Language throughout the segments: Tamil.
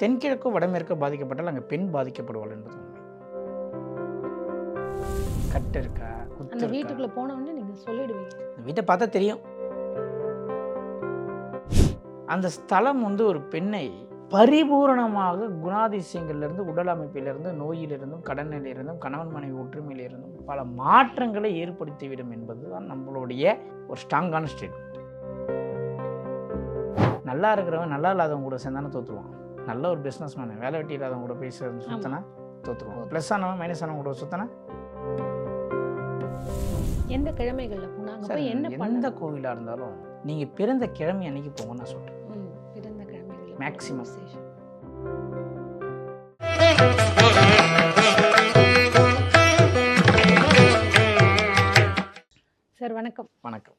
தென்கிழக்கோ வடமேற்கோ பாதிக்கப்பட்டால் அங்கே பெண் பாதிக்கப்படுவாள் என்பது உண்மை. கட்டு இருக்கா? அந்த? வீட்டுக்குள்ள போன உடனே நீங்க சொல்லிடுவீங்க. இந்த வீட்டை பார்த்தா தெரியும். அந்த ஸ்தலம் வந்து ஒரு பெண்ணை பரிபூரணமாக குணாதிசயங்கள்லேருந்து உடல் அமைப்பிலிருந்து நோயிலிருந்தும் கடனிலிருந்தும் கணவன் மனைவி ஒற்றுமையிலிருந்தும் பல மாற்றங்களை ஏற்படுத்திவிடும் என்பது தான் நம்மளுடைய ஒரு ஸ்ட்ராங்கான ஸ்டேட்மெண்ட். நல்லா இருக்கிறவன் நல்லா இல்லாதவங்க கூட சேர்ந்தானே தோற்றுருவான் நல்ல ஒரு பிஸ்னஸ் மேன் வேலை வெட்டி இல்லாதவங்க கூட போய் சுத்தனா தோற்றுருவான் ப்ளஸ் ஆனவன் மைனஸ் ஆனவங்க கூட சுத்தனா? எந்த கிழமைகள்ல போனா அங்க சார் போய் என்ன எந்த கோவிலாக இருந்தாலும் நீங்கள் பிறந்த கிழமை அன்னைக்கு போங்கன்னு நான் சொல்கிறேன் பிறந்த Maximum. விசேஷம். சார் வணக்கம். வணக்கம்.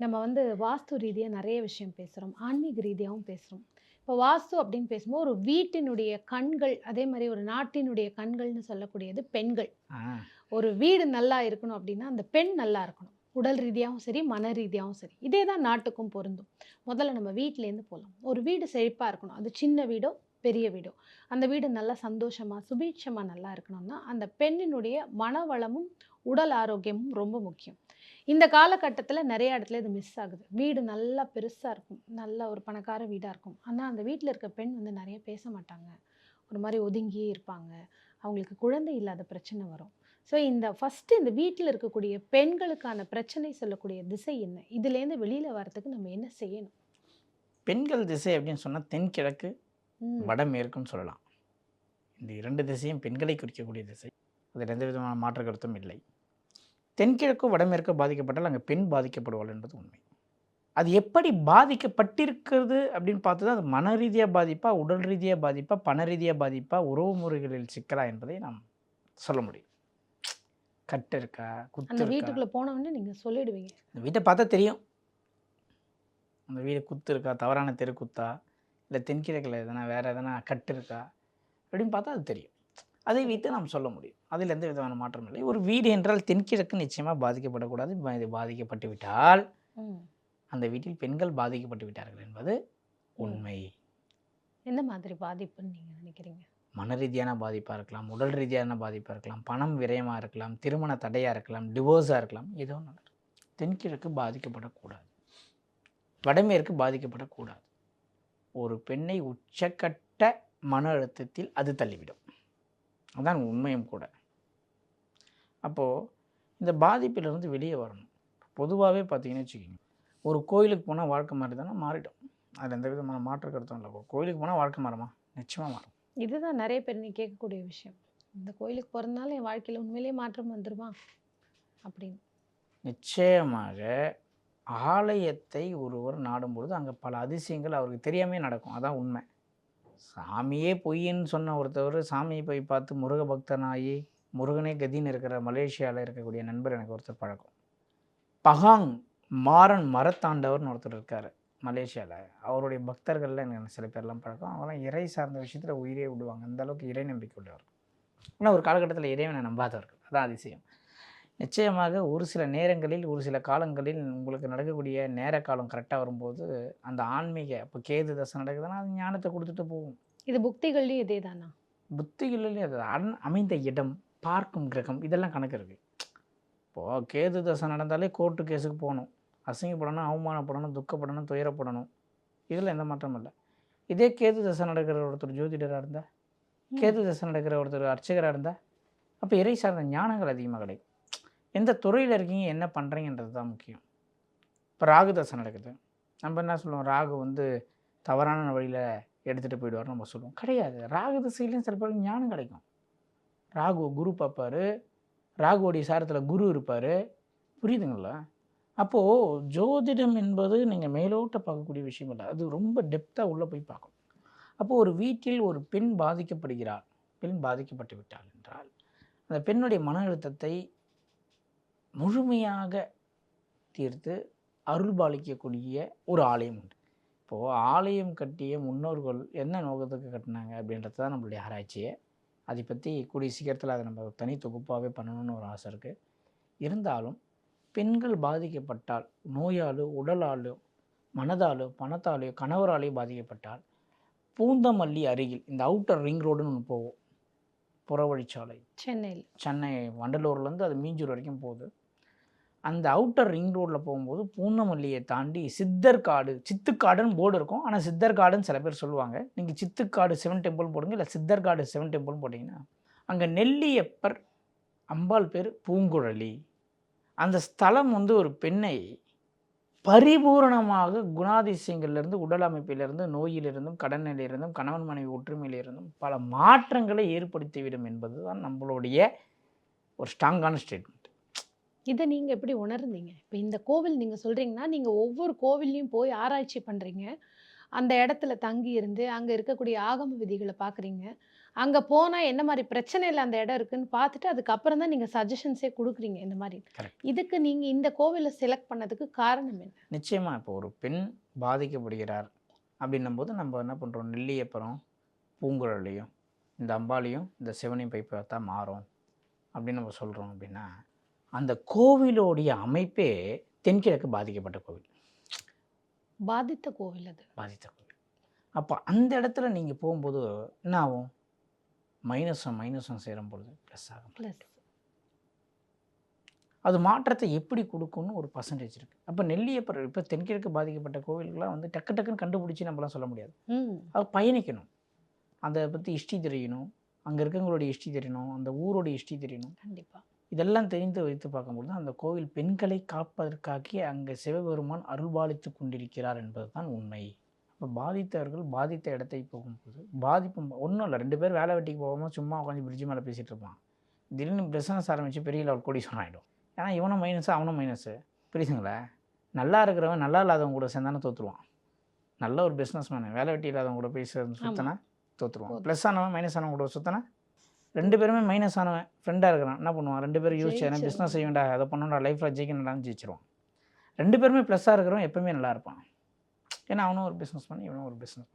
நம்ம வந்து வாஸ்து ரீதியாக நிறைய விஷயம் பேசுகிறோம் ஆன்மீக ரீதியாகவும் பேசுகிறோம் இப்போ வாஸ்து அப்படின்னு பேசும்போது ஒரு வீட்டினுடைய கண்கள் அதே மாதிரி ஒரு நாட்டினுடைய கண்கள்னு சொல்லக்கூடியது பெண்கள். ஒரு வீடு நல்லா இருக்கணும் அப்படின்னா அந்த பெண் நல்லா இருக்கணும். உடல் ரீதியாகவும் சரி மன ரீதியாகவும் சரி. இதே தான் நாட்டுக்கும் பொருந்தும். முதல்ல நம்ம வீட்டிலேருந்து போகலாம் ஒரு வீடு செழிப்பாக இருக்கணும். அது சின்ன வீடோ பெரிய வீடோ. அந்த வீடு நல்லா சந்தோஷமாக சுபீட்சமாக நல்லா இருக்கணும்னா அந்த பெண்ணினுடைய மனவளமும் உடல் ஆரோக்கியமும் ரொம்ப முக்கியம். இந்த காலகட்டத்தில் நிறைய இடத்துல இது மிஸ் ஆகுது. வீடு நல்லா பெருசாக இருக்கும். நல்ல ஒரு பணக்கார வீடாக இருக்கும். ஆனால் அந்த வீட்டில் இருக்க பெண் வந்து நிறைய பேச மாட்டாங்க. ஒரு மாதிரி ஒதுங்கியே இருப்பாங்க. அவங்களுக்கு குழந்தை இல்லாத பிரச்சனை வரும். ஸோ இந்த ஃபஸ்ட்டு இந்த வீட்டில் இருக்கக்கூடிய பெண்களுக்கான பிரச்சனை சொல்லக்கூடிய திசை என்ன? இதுலேருந்து வெளியில் வரதுக்கு நம்ம என்ன செய்யணும்? பெண்கள் திசை அப்படின்னு சொன்னால் தென்கிழக்கு வடமேற்குன்னு சொல்லலாம். இந்த இரண்டு திசையும் பெண்களை குறிக்கக்கூடிய திசை. அதில் எந்த விதமான மாற்று கருத்தும் இல்லை. தென்கிழக்கோ வடமேற்கோ பாதிக்கப்பட்டால் அங்கே பெண் பாதிக்கப்படுவாள் என்பது உண்மை. அது எப்படி பாதிக்கப்பட்டிருக்கிறது அப்படின்னு பார்த்தது அது மன ரீதியாக பாதிப்பா உடல் ரீதியாக பாதிப்பா பண ரீதியாக பாதிப்பா உறவு முறைகளில் சிக்கலா என்பதை நாம் சொல்ல முடியும். கட்டு இருக்கா குத்து அந்த வீட்டுக்குள்ளே போன உடனே நீங்கள் சொல்லிடுவீங்க. இந்த வீட்டை பார்த்தா தெரியும். அந்த வீடு குத்து இருக்கா தவறான தெரு குத்தா இல்லை தென்கிழக்கில் எதனா வேறு எதனா கட்டு இருக்கா அப்படின்னு பார்த்தா அது தெரியும். அதை வைத்து நாம் சொல்ல முடியும். அதில் எந்த விதமான மாற்றம் இல்லை. ஒரு வீடு என்றால் தென்கிழக்கு நிச்சயமாக பாதிக்கப்படக்கூடாது. இது பாதிக்கப்பட்டு விட்டால் அந்த வீட்டில் பெண்கள் பாதிக்கப்பட்டு விட்டார்கள் என்பது உண்மை. எந்த மாதிரி பாதிப்புன்னு நீங்கள் நினைக்கிறீங்க? மன ரீதியான பாதிப்பாக இருக்கலாம் உடல் ரீதியான பாதிப்பாக இருக்கலாம் பணம் விரயமாக இருக்கலாம் திருமண தடையாக இருக்கலாம் டிவோர்ஸாக இருக்கலாம் ஏதோ ஒன்று தென்கிழக்கு பாதிக்கப்படக்கூடாது. வடமேற்கு பாதிக்கப்படக்கூடாது. ஒரு பெண்ணை உச்சக்கட்ட மன அழுத்தத்தில் அது தள்ளிவிடும். அதான் உண்மையும் கூட. அப்போது இந்த பாதிப்பிலிருந்து வெளியே வரணும். பொதுவாகவே பார்த்தீங்கன்னு வச்சுக்கோங்க ஒரு கோயிலுக்கு போனால் வாழ்க்கை மாதிரி தானே மாறிடும். அதில் எந்த விதமான மாற்று கருத்தும் இல்லை. கோயிலுக்கு போனால் வாழ்க்கை மாறுமா? நிச்சயமாக மாறும். இதுதான் நிறைய பேர் நீ கேட்கக்கூடிய விஷயம். இந்த கோயிலுக்கு பிறந்தனால என் வாழ்க்கையில் உண்மையிலேயே மாற்றம் வந்துருமா? அப்படின்னு. நிச்சயமாக ஆலயத்தை ஒருவர் நாடும்பொழுது அங்கே பல அதிசயங்கள் அவருக்கு தெரியாமே நடக்கும். அதான் உண்மை. சாமியே பொய்ன்னு சொன்ன ஒருத்தவர் சாமியை போய் பார்த்து முருக பக்தனாகி முருகனே கதின்னு இருக்கிற மலேசியாவில் இருக்கக்கூடிய நண்பர் எனக்கு ஒருத்தர் பழக்கம். பகாங் மாறன் மரத்தாண்டவர்னு ஒருத்தர் இருக்கார் மலேசியாவில் அவருடைய பக்தர்களில் எனக்கு சில பேர்லாம் பழக்கம். அவங்களாம் இறை சார்ந்த விஷயத்தில் உயிரே விடுவாங்க. அந்த அளவுக்கு இறை நம்பிக்கை உள்ளவர். ஆனால் ஒரு காலகட்டத்தில் இறைவனை நம்பாதவர்கள். அதான் அதிசயம். நிச்சயமாக ஒரு சில நேரங்களில் ஒரு சில காலங்களில் உங்களுக்கு நடக்கக்கூடிய நேர காலம் கரெக்டாக வரும்போது அந்த ஆன்மீக இப்போ கேது தசை நடக்குதுன்னா அது ஞானத்தை கொடுத்துட்டு போகும். இது புக்திகள்லையும் இதே தானா புத்திகளிலே அது அன் அமைந்த இடம் பார்க்கும் கிரகம் இதெல்லாம் கணக்கு இருக்குது இப்போது கேது தசை நடந்தாலே கோர்ட்டு கேஸுக்கு போகணும். அசிங்கப்படணும் அவமானப்படணும் துக்கப்படணும் துயரப்படணும். இதில் எந்த மாற்றமும் இல்லை. இதே கேது தசை நடக்கிற ஒருத்தர் ஜோதிடராக இருந்தால் கேது தசை நடக்கிற ஒருத்தர் அர்ச்சகராக இருந்தால் அப்போ இறை சார்ந்த ஞானங்கள் அதிகமாக கிடைக்கும். எந்த துறையில் இருக்கீங்க என்ன பண்ணுறீங்கன்றது தான் முக்கியம். இப்போ ராகு தசை நடக்குது. நம்ம என்ன சொல்லுவோம்? ராகு வந்து தவறான வழியில் எடுத்துகிட்டு போயிடுவார் நம்ம சொல்லுவோம். கிடையாது. ராகு திசையிலையும் சில பேருக்கு ஞானம் கிடைக்கும். ராகு குரு பார்ப்பார். ராகுவோடைய சாரத்தில் குரு இருப்பார். புரியுதுங்களா? அப்போது ஜோதிடம் என்பது நீங்கள் மேலோட்ட பார்க்கக்கூடிய விஷயம் இல்லை. அது ரொம்ப டெப்த்தாக உள்ளே போய் பார்க்கணும். அப்போது ஒரு வீட்டில் ஒரு பெண் பாதிக்கப்படுகிறாள். பெண் பாதிக்கப்பட்டு விட்டாள் என்றால் அந்த பெண்ணுடைய மன அழுத்தத்தை முழுமையாக தீர்த்து அருள்பாலிக்கக்கூடிய ஒரு ஆலயம் உண்டு. இப்போது ஆலயம் கட்டிய முன்னோர்கள் என்ன நோக்கத்துக்கு கட்டினாங்க அப்படின்றது தான் நம்மளுடைய ஆராய்ச்சியை. அதை பற்றி கூடிய சீக்கிரத்தில் அதை நம்ம தனி தொகுப்பாகவே பண்ணணும்னு ஒரு ஆசை இருக்குது இருந்தாலும் பெண்கள் பாதிக்கப்பட்டால் நோயாலோ உடலாலோ மனதாலோ பணத்தாலோ கணவராலேயோ பாதிக்கப்பட்டால் பூந்தமல்லி அருகில் இந்த அவுட்டர் ரிங் ரோடுன்னு ஒன்று போகும். புறவழிச்சாலை. சென்னையில். சென்னை வண்டலூர்லேருந்து அது மீஞ்சூர் வரைக்கும் போகுது. அந்த அவுட்டர் ரிங் ரோட்டில் போகும்போது பூந்தமல்லியை தாண்டி சித்தர்காடு சித்துக்காடுன்னு போர்டு இருக்கும். ஆனால் சித்தர்காடுன்னு சில பேர் சொல்லுவாங்க. நீங்கள் சித்துக்காடு சிவன் டெம்பிள் போடுங்க இல்லை சித்தர்காடு சிவன் டெம்பிள் போட்டிங்கன்னா அங்கே நெல்லியப்பர் அம்பாள் பேர் பூங்குழலி. அந்த ஸ்தலம் வந்து ஒரு பெண்ணை பரிபூரணமாக குணாதிசயங்கள்லேருந்து உடல் அமைப்பிலிருந்து நோயிலிருந்தும் கடன் நிலையிலிருந்தும் கணவன் மனைவி ஒற்றுமையிலிருந்தும் பல மாற்றங்களை ஏற்படுத்திவிடும் என்பது தான் நம்மளுடைய ஒரு ஸ்ட்ராங்கான ஸ்டேட்மெண்ட் இதை நீங்கள் எப்படி உணர்ந்தீங்க? இப்போ இந்த கோவில் நீங்கள் சொல்கிறீங்கன்னா நீங்கள் ஒவ்வொரு கோவில்லையும் போய் ஆராய்ச்சி பண்ணுறீங்க அந்த இடத்துல தங்கி இருந்து அங்கே இருக்கக்கூடிய ஆகம விதிகளை பார்க்குறீங்க அங்கே போனால் என்ன மாதிரி பிரச்சனையில் அந்த இடம் இருக்குன்னு பார்த்துட்டு அதுக்கப்புறம் தான் நீங்கள் சஜஷன்ஸே கொடுக்குறீங்க இந்த மாதிரி. இதுக்கு நீங்கள் இந்த கோவிலை செலக்ட் பண்ணதுக்கு காரணம் என்ன? நிச்சயமாக இப்போ ஒரு பெண் பாதிக்கப்படுகிறார் அப்படின்னும் போது நம்ம என்ன பண்ணுறோம் நெல்லியப்பறம் பூங்குழலியும் இந்த அம்பாலையும் இந்த சிவனையும் போய் பார்த்தா மாறும் அப்படின்னு நம்ம சொல்கிறோம் அப்படின்னா அந்த கோவிலோடைய அமைப்பே தென்கிழக்கு பாதிக்கப்பட்ட கோவில். பாதித்த கோவில் அது. பாதித்த கோவில். அப்போ அந்த இடத்துல நீங்கள் போகும்போது என்ன ஆகும் மைனஸும் மைனஸும் சேரும் பொழுது ப்ளஸ் ஆகும். ப்ளஸ் அது மாற்றத்தை எப்படி கொடுக்கும்னு ஒரு பர்சன்டேஜ் இருக்குது அப்போ நெல்லியப்பர் இப்போ தென்கிழக்கு பாதிக்கப்பட்ட கோவில்கள்லாம் வந்து டக்கு டக்குன்னு கண்டுபிடிச்சி நம்மளாம் சொல்ல முடியாது. அது பயணிக்கணும். அதை பற்றி ஹிஸ்ட்ரி தெரியணும். அங்கே இருக்கவங்களுடைய ஹிஸ்ட்ரி தெரியணும். அந்த ஊரோட ஹிஸ்ட்ரி தெரியணும். கண்டிப்பாக இதெல்லாம் தெரிந்து வைத்து பார்க்கும்போது அந்த கோவில் பெண்களை காப்பதற்காக அங்கே சிவபெருமான் அருள்பாலித்து கொண்டிருக்கிறார் என்பது தான் உண்மை. இப்போ பாதித்தவர்கள் பாதித்த இடத்தை போகும்போது பாதிப்பு ஒன்றும் இல்லை. ரெண்டு பேர் வேலை வெட்டிக்கு போகாமல் சும்மா உட்காந்து பிரிட்ஜ் மேலே பேசிகிட்டு இருப்பான். திடீர்னு பிஸ்னஸ் ஆரம்பித்து பெரிய லெவல் கோடீஸ்வரன் ஆகிடும் ஏன்னா இவனும் மைனஸு அவனும் மைனஸு புரியுதுங்களா? நல்லா இருக்கிறவன் நல்லா இல்லாதவங்க கூட சேர்ந்தானே தோற்றுருவான் நல்ல ஒரு பிஸ்னஸ் மேனு வேலை வெட்டி இல்லாதவங்க கூட போய் சுத்தினா தோற்றுருவான். ப்ளஸ் ஆனவன் மைனஸ் ஆனவங்க கூட சுத்தினா ரெண்டு பேருமே மைனஸ் ஆனவன். ஃப்ரெண்டாக இருக்கிறான். என்ன பண்ணுவான்? ரெண்டு பேரும் யோசிச்சு என்ன ஜெயிச்சிருவான். பிஸ்னஸ் செய்யண்டா அதை பண்ணணும்டா. லைஃப்பில் ஜெயிக்கணும்டான்னு ஜெயிச்சிருவான். ரெண்டு பேருமே ப்ளஸ்ஸாக இருக்கிறவன் எப்பவுமே நல்லா இருப்பான். ஏன்னா அவனும் ஒரு பிஸ்னஸ் பண்ணி இவனும் ஒரு பிஸ்னஸ்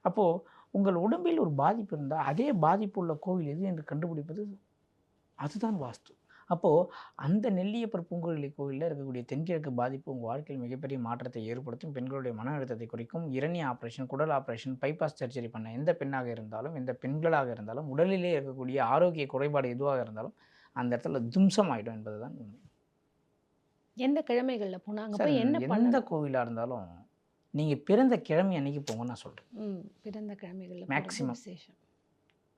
அப்போது உங்கள் உடம்பில் ஒரு பாதிப்பு இருந்தால் அதே பாதிப்பு உள்ள கோவில் எது என்று கண்டுபிடிப்பது? அதுதான் வாஸ்து. அப்போது அந்த நெல்லியப்பர் பூங்குழலி கோவிலில் இருக்கக்கூடிய தென்கிழக்கு பாதிப்பு உங்கள் வாழ்க்கையில் மிகப்பெரிய மாற்றத்தை ஏற்படுத்தும். பெண்களுடைய மன அழுத்தத்தை குறைக்கும். இரணிய ஆப்ரேஷன் குடல் ஆப்ரேஷன் பைபாஸ் சர்ஜரி பண்ண எந்த பெண்ணாக இருந்தாலும் எந்த பெண்களாக இருந்தாலும் உடலிலே இருக்கக்கூடிய ஆரோக்கிய குறைபாடு எதுவாக இருந்தாலும் அந்த இடத்துல தும்சம் ஆகிடும் என்பது தான் உண்மை. எந்த கிழமைகளில் போய் என்ன எந்த பண்ண கோவிலாக இருந்தாலும் நீங்கள் பிறந்த கிழமை அன்னைக்கு போங்க நான் சொல்கிறேன் பிறந்த கிழமைகளில். விசேஷம்.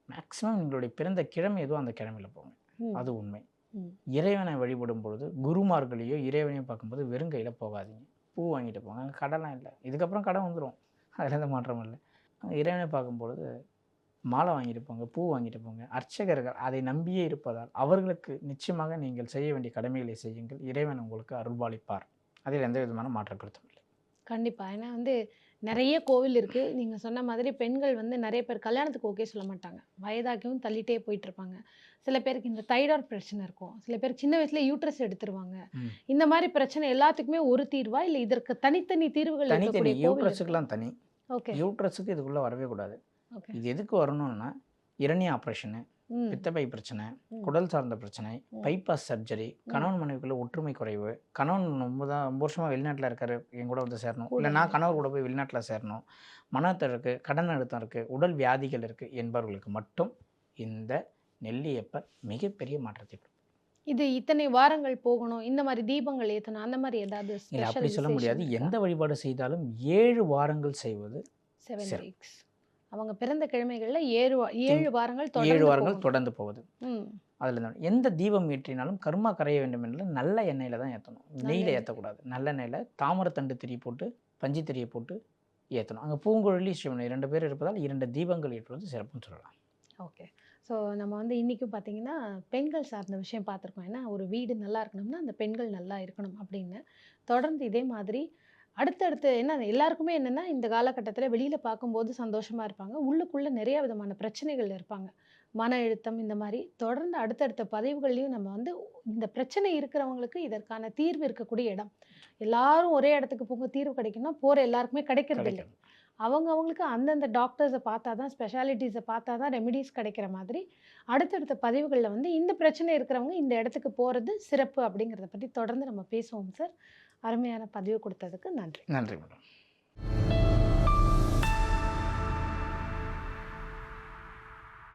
மேக்ஸிமம் உங்களுடைய பிறந்த கிழமை எதுவும் அந்த கிழமையில் போங்க. அது உண்மை. இறைவனை வழிபடும் பொழுது குருமார்களையோ இறைவனையும் பார்க்கும்போது வெறும் கையில் போகாதீங்க. பூ வாங்கிட்டு போங்க. அங்கே கடைலாம் இல்லை. இதுக்கப்புறம் கடை வந்துடும் அதில் எந்த மாற்றமும் இல்லை. இறைவனை பார்க்கும்பொழுது மாலை வாங்கிட்டு போங்க பூ வாங்கிட்டு போங்க. அர்ச்சகர்கள் அதை நம்பியே இருப்பதால் அவர்களுக்கு நிச்சயமாக நீங்கள் செய்ய வேண்டிய கடமைகளை செய்யுங்கள். இறைவன் உங்களுக்கு அருள்பாலிப்பார். அதில் எந்த விதமான மாற்றம் கருத்தும் இல்லை. கண்டிப்பா. ஏன்னா வந்து நிறைய கோவில் இருக்கு. நீங்க சொன்ன மாதிரி பெண்கள் வந்து நிறைய பேர் கல்யாணத்துக்கு ஓகே சொல்ல மாட்டாங்க. வயதாகவும் தள்ளிட்டே போயிட்டு இருப்பாங்க சில பேருக்கு இந்த தைராய்டு பிரச்சனை இருக்கும். சில பேர் சின்ன வயசுல யூட்ரஸ் எடுத்துருவாங்க. இந்த மாதிரி பிரச்சனை எல்லாத்துக்குமே ஒரு தீர்வா? இல்ல இதற்கு தனித்தனி தீர்வுகள் தனித்தனி யூட்ரஸுக்கெல்லாம் தனி. ஓகே யூட்ரஸுக்கு இதுக்குள்ளே வரவே கூடாது. இது எதுக்கு வரணும்னா இரணி ஆப்ரேஷனு பித்தப்பை பிரச்சனை. குடல் சார்ந்த பிரச்சனை. பைபாஸ் சர்ஜரி கணவன் மனைவிக்குள்ள ஒற்றுமை குறைவு. கணவன் ரொம்ப தான் ரொம்ப வருஷமாக வெளிநாட்டில் இருக்காரு என் கூட வந்து சேரணும். இல்லை நான் கணவர் கூட போய் வெளிநாட்டில் சேரணும். மன அழுத்தம் இருக்குது கடன் அழுத்தம் இருக்குது உடல் வியாதிகள் இருக்குது என்பவர்களுக்கு மட்டும் இந்த நெல்லியப்பர் மிகப்பெரிய மாற்றத்தை இது இத்தனை வாரங்கள் போகணும் இந்த மாதிரி தீபங்கள் ஏத்தணும் அந்த மாதிரி ஏதாவது இல்லை அப்படி சொல்ல முடியாது. எந்த வழிபாடு செய்தாலும் ஏழு வாரங்கள் செய்வது செவன். வீக்ஸ் அவங்க பிறந்த கிழமைகள்ல ஏழு ஏழு வாரங்கள் ஏழு வாரங்கள். தொடர்ந்து போவது ம். அதில் எந்த தீபம் ஏற்றினாலும் கர்மா கரைய வேண்டும் என்றால் நல்ல எண்ணெயில் தான் ஏற்றணும் நெய்யில். ஏற்றக்கூடாது நல்ல எண்ணெயில் தாமரத்தண்டு திரி போட்டு பஞ்சு திரியை போட்டு ஏற்றணும் அங்கே பூங்குழலி சிவன் இரண்டு பேர் இருப்பதால் இரண்டு தீபங்கள் ஏற்றுவது சிறப்புன்னு சொல்லலாம். ஓகே. ஸோ நம்ம வந்து இன்றைக்கும் பார்த்தீங்கன்னா பெண்கள் சார்ந்த விஷயம் பார்த்துருக்கோம் ஏன்னா ஒரு வீடு நல்லா இருக்கணும்னா அந்த பெண்கள் நல்லா இருக்கணும் அப்படின்னு. தொடர்ந்து இதே மாதிரி அடுத்தடுத்து என்ன எல்லாருக்குமே என்னென்னா இந்த காலகட்டத்தில் வெளியில் பார்க்கும்போது சந்தோஷமாக இருப்பாங்க. உள்ளுக்குள்ளே நிறைய விதமான பிரச்சனைகள் இருப்பாங்க. மன அழுத்தம் இந்த மாதிரி. தொடர்ந்து அடுத்தடுத்த பதிவுகள்லையும் நம்ம வந்து இந்த பிரச்சனை இருக்கிறவங்களுக்கு இதற்கான தீர்வு இருக்கக்கூடிய இடம். எல்லாரும் ஒரே இடத்துக்கு போக தீர்வு கிடைக்கும்னா போகிற எல்லாருக்குமே கிடைக்கிறது இல்லை அவங்க அவங்களுக்கு அந்தந்த டாக்டர்ஸை பார்த்தா தான் ஸ்பெஷாலிட்டிஸை பார்த்தா தான் ரெமிடிஸ் கிடைக்கிற மாதிரி அடுத்தடுத்த பதிவுகளில் வந்து இந்த பிரச்சனை இருக்கிறவங்க இந்த இடத்துக்கு போகிறது சிறப்பு அப்படிங்கிறத பற்றி தொடர்ந்து நம்ம பேசுவோம் சார் அருமையான பதிவு கொடுத்ததுக்கு நன்றி. நன்றி மேடம்.